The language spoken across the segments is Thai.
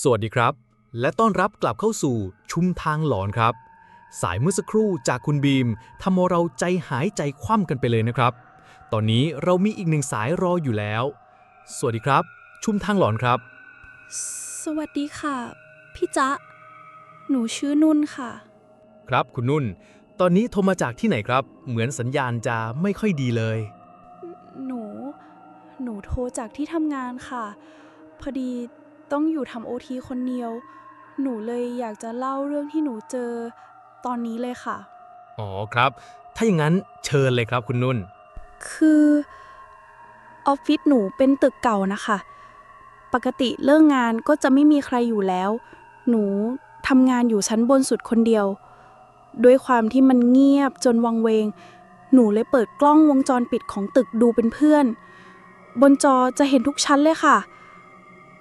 สวัสดีครับ และต้อนรับกลับเข้าสู่ชุมทางหลอนครับ สายเมื่อสักครู่จากคุณบีมทำเอาเราใจหายใจคว่ำกันไปเลยนะครับ ตอนนี้เรามีอีกหนึ่งสายรออยู่แล้ว สวัสดีครับ ชุมทางหลอนครับ สวัสดีค่ะ พี่จ๊ะ หนูชื่อนุ่นค่ะ ครับคุณนุ่น ตอนนี้โทรมาจากที่ไหนครับ เหมือนสัญญาณจะไม่ค่อยดีเลย หนู หนูโทรจากที่ทำงานค่ะ พอดี ต้องอยู่ทำโอทีคนเดียว หนูเลยอยากจะเล่าเรื่องที่หนูเจอตอนนี้เลยค่ะ อ๋อครับ ถ้าอย่างนั้นเชิญเลยครับคุณนุ่น คือออฟฟิศหนูเป็นตึกเก่านะคะ ปกติเลิกงานก็จะไม่มีใครอยู่แล้ว หนูทำงานอยู่ชั้นบนสุดคนเดียว ด้วยความที่มันเงียบจนวังเวง หนูเลยเปิดกล้องวงจรปิดของตึกดูเป็นเพื่อน บนจอจะเห็นทุกชั้นเลยค่ะ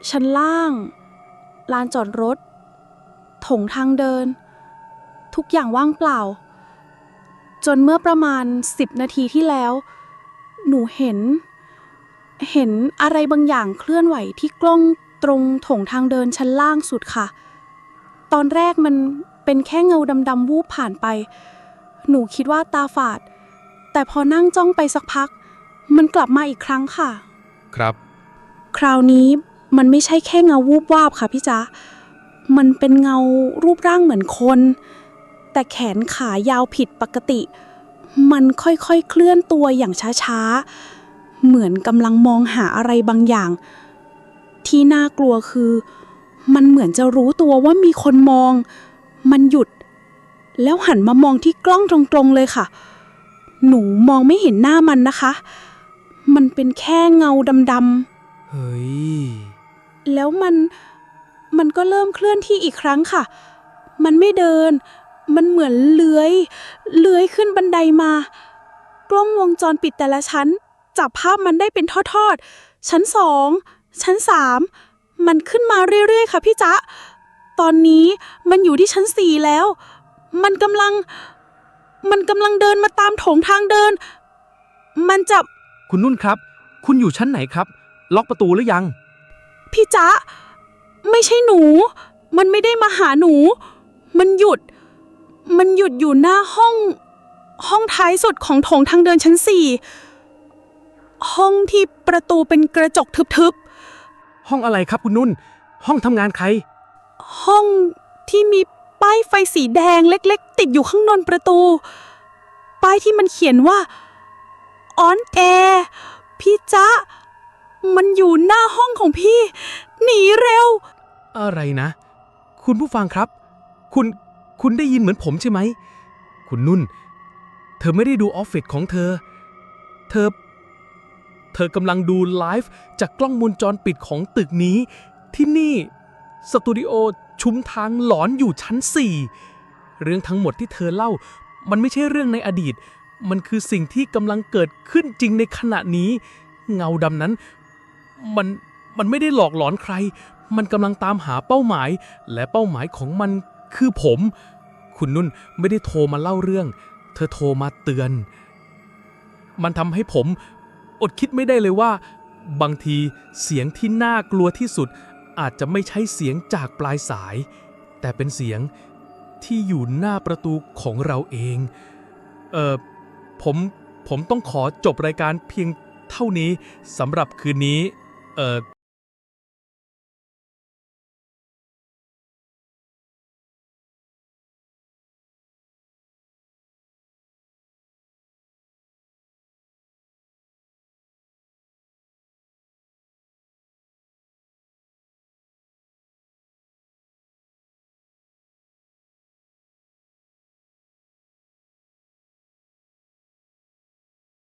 ชั้นล่าง ลานจอดรถ ถงทางเดิน ทุกอย่างว่างเปล่า จนเมื่อประมาณ10นาทีที่แล้ว หนูเห็น เห็นอะไรบางอย่างเคลื่อนไหวที่กล้องตรงโถงทางเดินชั้นล่างสุดค่ะ ตอนแรกมันเป็นแค่เงาดำๆวูบผ่านไป หนูคิดว่าตาฝาด แต่พอนั่งจ้องไปสักพัก มันกลับมาอีกครั้งค่ะ ครับ คราวนี้ มันไม่ใช่แค่เงาวูบวาบค่ะพี่จ๊ะ มันเป็นเงารูปร่างเหมือนคน แต่แขนขายาวผิดปกติ มันค่อยๆเคลื่อนตัวอย่างช้าๆ เหมือนกำลังมองหาอะไรบางอย่าง ที่น่ากลัวคือ มันเหมือนจะรู้ตัวว่ามีคนมอง มันหยุด แล้วหันมามองที่กล้องตรงๆเลยค่ะ หนูมองไม่เห็นหน้ามันนะคะ มันเป็นแค่เงาดำๆเฮ้ย แล้วมันมันก็เริ่มเคลื่อนที่อีกครั้งค่ะ มันไม่เดิน มันเหมือนเลื้อย เลื้อยขึ้นบันไดมา กล้องวงจรปิดแต่ละชั้น จับภาพมันได้เป็นทอดๆ ชั้นสอง ชั้นสามมันขึ้นมาเรื่อยๆ ค่ะพี่จ๊ะ ตอนนี้มันอยู่ที่ชั้นสี่แล้ว มันกำลัง มันกำลังเดินมาตามโถงทางเดิน มันจะ คุณนุ่นครับ คุณอยู่ชั้นไหนครับ ล็อกประตูหรือยัง พี่จ๊ะ ไม่ใช่หนู มันไม่ได้มาหาหนู มันหยุด มันหยุดอยู่หน้าห้อง ห้องท้ายสุดของโถงทางเดินชั้นสี่ ห้องที่ประตูเป็นกระจกทึบห้องอะไรครับคุณนุ่น ห้องทำงานใคร ๆ ห้องที่มีป้ายไฟสีแดงเล็ก ๆ ติดอยู่ข้างนนประตู ป้ายที่มันเขียนว่าออนแอร์พี่จ๊ะ มันอยู่หน้าห้องของพี่ หนีเร็ว อะไรนะ คุณผู้ฟังครับ คุณคุณได้ยินเหมือนผมใช่ไหม คุณนุ่น เธอไม่ได้ดูออฟฟิศของเธอ เธอ เธอกำลังดูไลฟ์จากกล้องวงจรปิดของตึกนี้ ที่นี่ สตูดิโอชุมทางหลอนอยู่ชั้น 4 เรื่องทั้งหมดที่เธอเล่า มันไม่ใช่เรื่องในอดีต มันคือสิ่งที่กำลังเกิดขึ้นจริงในขณะนี้ เงาดำนั้น มันมันไม่ได้หลอกหลอนใคร มันกำลังตามหาเป้าหมาย และเป้าหมายของมันคือผม คุณนุ่นไม่ได้โทรมาเล่าเรื่อง เธอโทรมาเตือน มันทำให้ผม อดคิดไม่ได้เลยว่า บางทีเสียงที่น่ากลัวที่สุด อาจจะไม่ใช่เสียงจากปลายสาย แต่เป็นเสียงที่อยู่หน้าประตูของเราเอง เออผมผมต้องขอจบรายการเพียงเท่านี้สำหรับคืนนี้ เออ